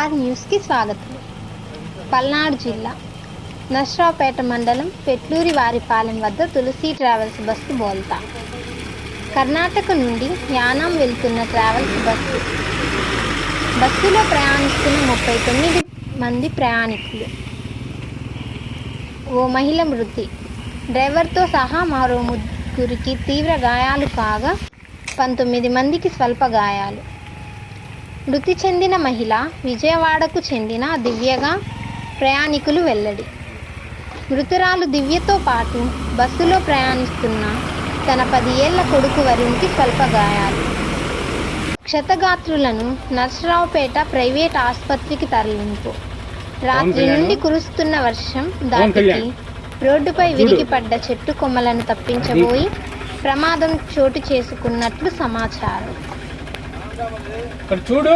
Are న్యూస్కి స్వాగతం. పల్నాడు జిల్లా నర్సరావుపేట మండలం పెట్లూరి వారిపాలెం వద్ద తులసి ట్రావెల్స్ బస్సు బోల్తా. కర్ణాటక నుండి యానాం వెళ్తున్న ట్రావెల్స్ బస్సు. బస్సులో ప్రయాణిస్తున్న ముప్పై తొమ్మిది మంది ప్రయాణికులు. ఓ మహిళ మృతి. డ్రైవర్తో సహా మరో ముగ్గురికి తీవ్ర గాయాలు కాగా పంతొమ్మిది మందికి స్వల్ప గాయాలు. మృతి చెందిన మహిళ విజయవాడకు చెందిన దివ్యగా ప్రయాణికులు వెల్లడి. మృతురాలు దివ్యతో పాటు బస్సులో ప్రయాణిస్తున్న తన పది ఏళ్ళ కొడుకు వరుణ్కి స్వల్ప గాయాలు క్షతగాత్రులను నర్సరావుపేట ప్రైవేట్ ఆసుపత్రికి తరలింపు. రాత్రి నుండి కురుస్తున్న వర్షం దాటికి రోడ్డుపై విరిగి పడ్డ చెట్టు కొమ్మలను తప్పించబోయి ప్రమాదం చోటు చేసుకున్నట్లు సమాచారం. ఇక్కడ చూడు.